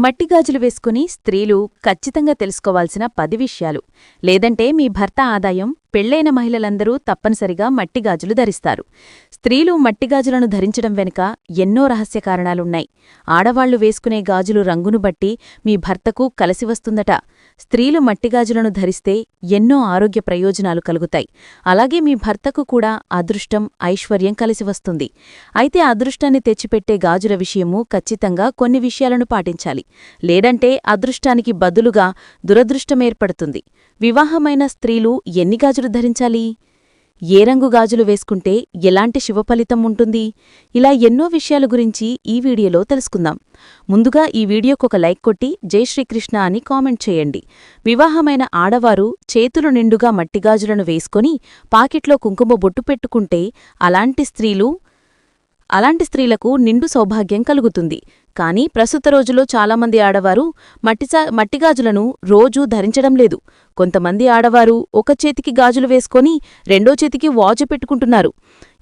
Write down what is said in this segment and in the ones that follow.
మట్టి గాజులు వేసుకుని స్త్రీలు ఖచ్చితంగా తెలుసుకోవాల్సిన పది విషయాలు. లేదంటే మీ భర్త ఆదాయం పెళ్ళైన మహిళలందరూ తప్పనిసరిగా మట్టి గాజులు ధరిస్తారు. స్త్రీలు మట్టిగాజులను ధరించడం వెనుక ఎన్నో రహస్య కారణాలున్నాయి. ఆడవాళ్ళు వేసుకునే గాజులు రంగును బట్టి మీ భర్తకు కలిసి వస్తుందట. స్త్రీలు మట్టిగాజులను ధరిస్తే ఎన్నో ఆరోగ్య ప్రయోజనాలు కలుగుతాయి. అలాగే మీ భర్తకు కూడా అదృష్టం ఐశ్వర్యం కలిసి వస్తుంది. అయితే అదృష్టాన్ని తెచ్చిపెట్టే గాజుల విషయము ఖచ్చితంగా కొన్ని విషయాలను పాటించాలి. లేదంటే అదృష్టానికి బదులుగా దురదృష్టమేర్పడుతుంది వివాహమైన స్త్రీలు ఎన్ని గాజులు ధరించాలి? ఏ రంగు గాజులు వేసుకుంటే ఎలాంటి శుభఫలితం ఉంటుంది? ఇలా ఎన్నో విషయాల గురించి ఈ వీడియోలో తెలుసుకుందాం. ముందుగా ఈ వీడియోకు ఒక లైక్ కొట్టి జై శ్రీకృష్ణ అని కామెంట్ చేయండి. వివాహమైన ఆడవారు చేతులు నిండుగా మట్టిగాజులను వేసుకొని పాకెట్లో కుంకుమ బొట్టు పెట్టుకుంటే అలాంటి స్త్రీలు అలాంటి స్త్రీలకు నిండు సౌభాగ్యం కలుగుతుంది. కానీ ప్రస్తుత రోజులో చాలామంది ఆడవారు మట్టిసా మట్టిగాజులను రోజూ ధరించడం లేదు. కొంతమంది ఆడవారు ఒక చేతికి గాజులు వేసుకొని రెండో చేతికి వాచ్ పెట్టుకుంటున్నారు.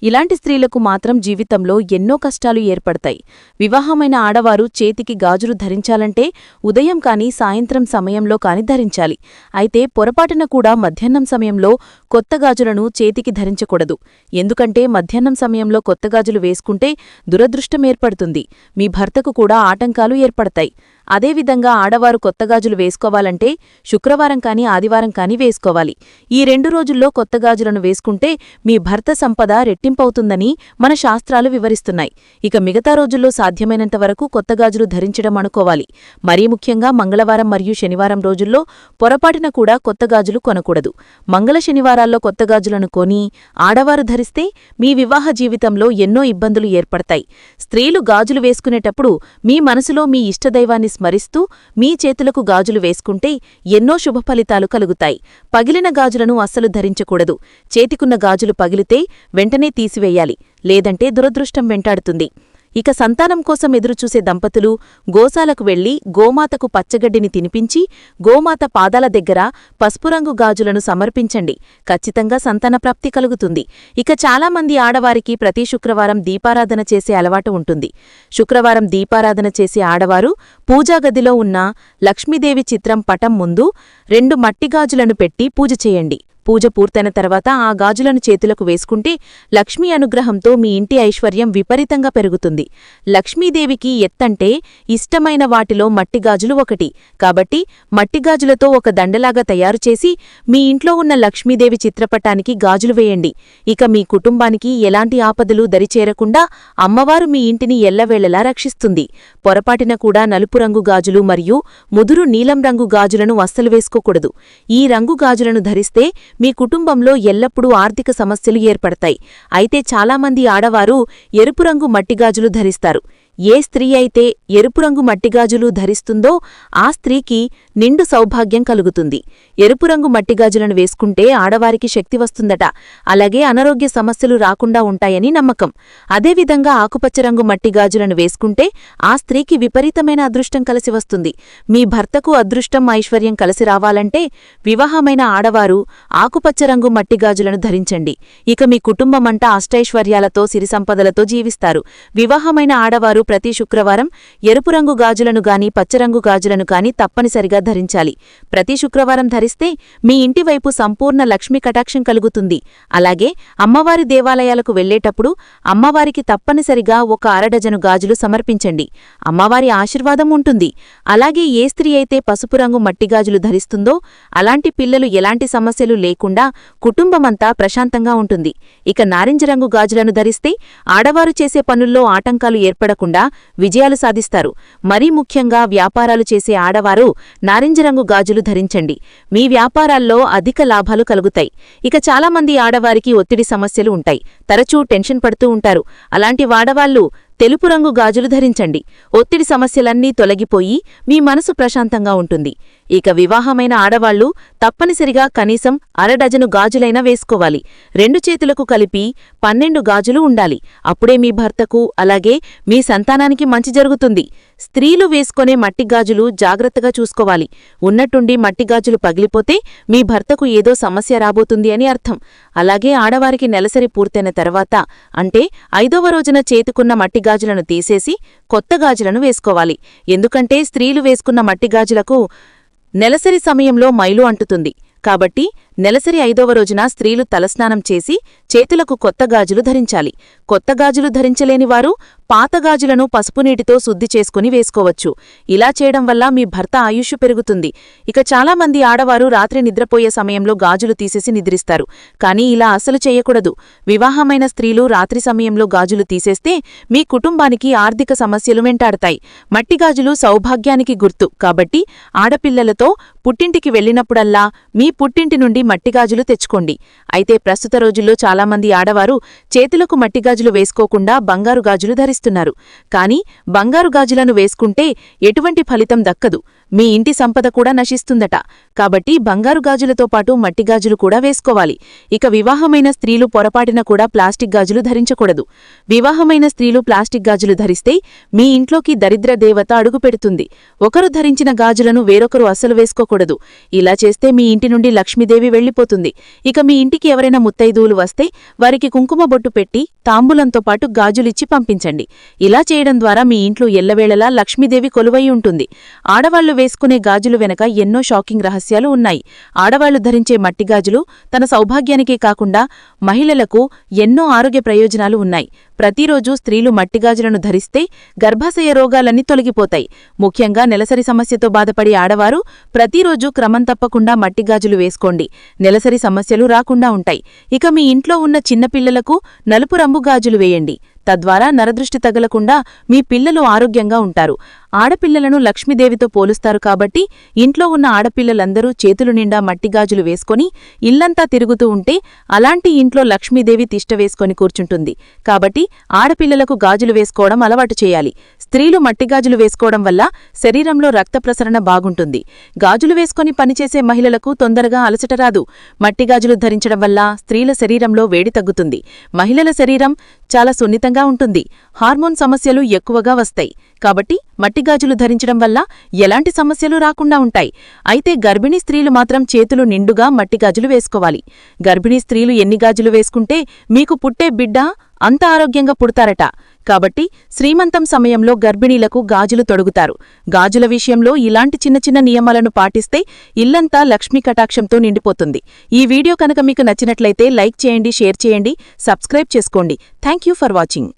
ఇలాంటి స్త్రీలకు మాత్రం జీవితంలో ఎన్నో కష్టాలు ఏర్పడతాయి. వివాహమైన ఆడవారు చేతికి గాజులు ధరించాలంటే ఉదయం కాని సాయంత్రం సమయంలో కాని ధరించాలి. అయితే పొరపాటున కూడా మధ్యాహ్నం సమయంలో కొత్త గాజులను చేతికి ధరించకూడదు. ఎందుకంటే మధ్యాహ్నం సమయంలో కొత్త గాజులు వేసుకుంటే దురదృష్టం ఏర్పడుతుంది. మీ భర్తకు కూడా ఆటంకాలు ఏర్పడతాయి. అదేవిధంగా ఆడవారు కొత్త గాజులు వేసుకోవాలంటే శుక్రవారం కాని ఆదివారం కాని వేసుకోవాలి. ఈ రెండు రోజుల్లో కొత్త గాజులను వేసుకుంటే మీ భర్త సంపద రెట్టింపవుతుందని మన శాస్త్రాలు వివరిస్తున్నాయి. ఇక మిగతా రోజుల్లో సాధ్యమైనంత వరకు కొత్త గాజులు ధరించడం అనుకోవాలి. మరీ ముఖ్యంగా మంగళవారం మరియు శనివారం రోజుల్లో పొరపాటున కూడా కొత్త గాజులు కొనకూడదు. మంగళ శనివారాల్లో కొత్త గాజులను కొని ఆడవారు ధరిస్తే మీ వివాహ జీవితంలో ఎన్నో ఇబ్బందులు ఏర్పడతాయి. స్త్రీలు గాజులు వేసుకునేటప్పుడు మీ మనసులో మీ ఇష్టదైవాన్ని స్మరిస్తూ మీ చేతులకు గాజులు వేసుకుంటే ఎన్నో శుభఫలితాలు కలుగుతాయి. పగిలిన గాజులను అస్సలు ధరించకూడదు. చేతికున్న గాజులు పగిలితే వెంటనే తీసివేయాలి. లేదంటే దురదృష్టం వెంటాడుతుంది. ఇక సంతానం కోసం ఎదురుచూసే దంపతులు గోశాలకు వెళ్ళి గోమాతకు పచ్చగడ్డిని తినిపించి గోమాత పాదాల దగ్గర పసుపురంగు గాజులను సమర్పించండి. ఖచ్చితంగా సంతానప్రాప్తి కలుగుతుంది. ఇక చాలామంది ఆడవారికి ప్రతి శుక్రవారం దీపారాధన చేసే అలవాటు ఉంటుంది. శుక్రవారం దీపారాధన చేసే ఆడవారు పూజాగదిలో ఉన్న లక్ష్మీదేవి చిత్రం పటం ముందు రెండు మట్టిగాజులను పెట్టి పూజ చేయండి. పూజ పూర్తయిన తర్వాత ఆ గాజులను చేతులకు వేసుకుంటే లక్ష్మీ అనుగ్రహంతో మీ ఇంటి ఐశ్వర్యం విపరీతంగా పెరుగుతుంది. లక్ష్మీదేవికి ఎత్తంటే ఇష్టమైన వాటిలో మట్టిగాజులు ఒకటి. కాబట్టి మట్టిగాజులతో ఒక దండలాగా తయారుచేసి మీ ఇంట్లో ఉన్న లక్ష్మీదేవి చిత్రపటానికి గాజులు వేయండి. ఇక మీ కుటుంబానికి ఎలాంటి ఆపదలు దరిచేరకుండా అమ్మవారు మీ ఇంటిని ఎల్లవేళలా రక్షిస్తుంది. పొరపాటిన కూడా నలుపు రంగు గాజులు మరియు ముదురు నీలం రంగు గాజులను అస్సలు వేసుకోకూడదు. ఈ రంగు గాజులను ధరిస్తే మీ కుటుంబంలో ఎల్లప్పుడూ ఆర్థిక సమస్యలు ఏర్పడతాయి. అయితే చాలామంది ఆడవారు ఎరుపు రంగు మట్టిగాజులు ధరిస్తారు. ఏ స్త్రీ అయితే ఎరుపు రంగు మట్టిగాజులు ధరిస్తుందో ఆ స్త్రీకి నిండు సౌభాగ్యం కలుగుతుంది. ఎరుపు రంగు మట్టిగాజులను వేసుకుంటే ఆడవారికి శక్తి వస్తుందట. అలాగే అనారోగ్య సమస్యలు రాకుండా ఉంటాయని నమ్మకం. అదేవిధంగా ఆకుపచ్చ రంగు మట్టిగాజులను వేసుకుంటే ఆ స్త్రీకి విపరీతమైన అదృష్టం కలిసి వస్తుంది. మీ భర్తకు అదృష్టం ఐశ్వర్యం కలిసి రావాలంటే వివాహమైన ఆడవారు ఆకుపచ్చ రంగు మట్టిగాజులను ధరించండి. ఇక మీ కుటుంబమంటా అష్టైశ్వర్యాలతో సిరిసంపదలతో జీవిస్తారు. వివాహమైన ఆడవారు ప్రతి శుక్రవారం ఎరుపు రంగు గాజులను గాని పచ్చరంగు గాజులను కాని తప్పనిసరిగా ధరించాలి. ప్రతి శుక్రవారం ధరిస్తే మీ ఇంటివైపు సంపూర్ణ లక్ష్మీ కటాక్షం కలుగుతుంది. అలాగే అమ్మవారి దేవాలయాలకు వెళ్ళేటప్పుడు అమ్మవారికి తప్పనిసరిగా ఒక అరడజను గాజులు సమర్పించండి. అమ్మవారి ఆశీర్వాదం ఉంటుంది. అలాగే ఏ స్త్రీ అయితే పసుపు రంగు మట్టిగాజులు ధరిస్తుందో అలాంటి పిల్లలు ఎలాంటి సమస్యలు లేకుండా కుటుంబమంతా ప్రశాంతంగా ఉంటుంది. ఇక నారింజ రంగు గాజులను ధరిస్తే ఆడవారు చేసే పనుల్లో ఆటంకాలు ఏర్పడకుండా విజయాలు సాధిస్తారు. మరీ ముఖ్యంగా వ్యాపారాలు చేసే ఆడవారు నారింజరంగు గాజులు ధరించండి. మీ వ్యాపారాల్లో అధిక లాభాలు కలుగుతాయి. ఇక చాలామంది ఆడవారికి ఒత్తిడి సమస్యలు ఉంటాయి. తరచూ టెన్షన్ పడుతూ ఉంటారు. అలాంటి వాడవాళ్ళు తెలుపు రంగు గాజులు ధరించండి. ఒత్తిడి సమస్యలన్నీ తొలగిపోయి మీ మనసు ప్రశాంతంగా ఉంటుంది. ఇక వివాహమైన ఆడవాళ్ళు తప్పనిసరిగా కనీసం అరడజను గాజులైనా వేసుకోవాలి. రెండు చేతులకు కలిపి పన్నెండు గాజులు ఉండాలి. అప్పుడే మీ భర్తకు అలాగే మీ సంతానానికి మంచి జరుగుతుంది. స్త్రీలు వేసుకునే మట్టిగాజులు జాగ్రత్తగా చూసుకోవాలి. ఉన్నట్టుండి మట్టి గాజులు పగిలిపోతే మీ భర్తకు ఏదో సమస్య రాబోతుంది అని అర్థం. అలాగే ఆడవారికి నెలసరి పూర్తయిన తర్వాత అంటే ఐదవ రోజున చేతుకున్న మట్టిగాజులను తీసేసి కొత్త గాజులను వేసుకోవాలి. ఎందుకంటే స్త్రీలు వేసుకున్న మట్టిగాజులకు నెలసరి సమయంలో మైలు అంటుతుంది. కాబట్టి నెలసరి ఐదవ రోజున స్త్రీలు తలస్నానం చేసి చేతులకు కొత్త గాజులు ధరించాలి. కొత్త గాజులు ధరించలేని వారు పాత గాజులను పసుపు నీటితో శుద్ధి చేసుకుని వేసుకోవచ్చు. ఇలా చేయడం వల్ల మీ భర్త ఆయుష్ పెరుగుతుంది. ఇక చాలామంది ఆడవారు రాత్రి నిద్రపోయే సమయంలో గాజులు తీసేసి నిద్రిస్తారు. కానీ ఇలా అసలు చేయకూడదు. వివాహమైన స్త్రీలు రాత్రి సమయంలో గాజులు తీసేస్తే మీ కుటుంబానికి ఆర్థిక సమస్యలు వెంటాడతాయి. మట్టి గాజులు సౌభాగ్యానికి గుర్తు. కాబట్టి ఆడపిల్లలతో పుట్టింటికి వెళ్ళినప్పుడల్లా మీ పుట్టింటి నుండి మట్టిగాజులు తెచ్చుకోండి. అయితే ప్రస్తుత రోజుల్లో చాలామంది ఆడవారు చేతులకు మట్టిగాజులు వేసుకోకుండా బంగారు గాజులు ధరిస్తున్నారు. కానీ బంగారు గాజులను వేసుకుంటే ఎటువంటి ఫలితం దక్కదు. మీ ఇంటి సంపద కూడా నశిస్తుందట. కాబట్టి బంగారు గాజులతో పాటు మట్టిగాజులు కూడా వేసుకోవాలి. ఇక వివాహమైన స్త్రీలు పొరపాటిన కూడా ప్లాస్టిక్ గాజులు ధరించకూడదు. వివాహమైన స్త్రీలు ప్లాస్టిక్ గాజులు ధరిస్తే మీ ఇంట్లోకి దరిద్ర దేవత అడుగుపెడుతుంది ఒకరు ధరించిన గాజులను వేరొకరు అస్సలు వేసుకోకూడదు. ఇలా చేస్తే మీ ఇంటి నుండి లక్ష్మీదేవి వెళ్ళిపోతుంది ఇక మీ ఇంటికి ఎవరైనా ముత్తైదువులు వస్తే వారికి కుంకుమ బొట్టు పెట్టి తాంబూలంతో పాటు గాజులిచ్చి పంపించండి. ఇలా చేయడం ద్వారా మీ ఇంట్లో ఎల్లవేళలా లక్ష్మీదేవి కొలువై ఉంటుంది. ఆడవాళ్ళు వేసుకునే గాజులు వెనక ఎన్నో షాకింగ్ రహస్యాలు ఉన్నాయి. ఆడవాళ్ళు ధరించే మట్టి గాజులు తన సౌభాగ్యానికే కాకుండా మహిళలకు ఎన్నో ఆరోగ్య ప్రయోజనాలు ఉన్నాయి. ప్రతిరోజూ స్త్రీలు మట్టిగాజులను ధరిస్తే గర్భాశయ రోగాలన్నీ తొలగిపోతాయి. ముఖ్యంగా నెలసరి సమస్యతో బాధపడే ఆడవారు ప్రతిరోజు క్రమం తప్పకుండా మట్టిగాజులు వేసుకోండి. నెలసరి సమస్యలు రాకుండా ఉంటాయి. ఇక మీ ఇంట్లో ఉన్న చిన్నపిల్లలకు నలుపు రంగు గాజులు వేయండి. తద్వారా నరదృష్టి తగలకుండా మీ పిల్లలు ఆరోగ్యంగా ఉంటారు. ఆడపిల్లలను లక్ష్మీదేవితో పోలుస్తారు కాబట్టి ఇంట్లో ఉన్న ఆడపిల్లలందరూ చేతులు నిండా మట్టిగాజులు వేసుకొని ఇల్లంతా తిరుగుతూ ఉంటే అలాంటి ఇంట్లో లక్ష్మీదేవి తిష్ట వేసుకొని కూర్చుంటుంది. కాబట్టి ఆడపిల్లలకు గాజులు వేసుకోవడం అలవాటు చేయాలి. స్త్రీలు మట్టిగాజులు వేసుకోవడం వల్ల శరీరంలో రక్త ప్రసరణ బాగుంటుంది. గాజులు వేసుకొని పనిచేసే మహిళలకు తొందరగా అలసట రాదు. మట్టిగాజులు ధరించడం వల్ల స్త్రీల శరీరంలో వేడి తగ్గుతుంది. మహిళల శరీరం చాలా సున్నితంగా ఉంటుంది. హార్మోన్ సమస్యలు ఎక్కువగా వస్తాయి. కాబట్టి మట్టి మట్టిగాజులు ధరించడం వల్ల ఎలాంటి సమస్యలు రాకుండా ఉంటాయి. అయితే గర్భిణీ స్త్రీలు మాత్రం చేతులు నిండుగా మట్టిగాజులు వేసుకోవాలి. గర్భిణీ స్త్రీలు ఎన్ని గాజులు వేసుకుంటే మీకు పుట్టే బిడ్డ అంత ఆరోగ్యంగా పుడతారట. కాబట్టి శ్రీమంతం సమయంలో గర్భిణీలకు గాజులు తొడుగుతారు. గాజుల విషయంలో ఇలాంటి చిన్న చిన్న నియమాలను పాటిస్తే ఇల్లంతా లక్ష్మీ కటాక్షంతో నిండిపోతుంది. ఈ వీడియో కనుక మీకు నచ్చినట్లయితే లైక్ చేయండి షేర్ చేయండి సబ్స్క్రైబ్ చేసుకోండి. Thank for watching.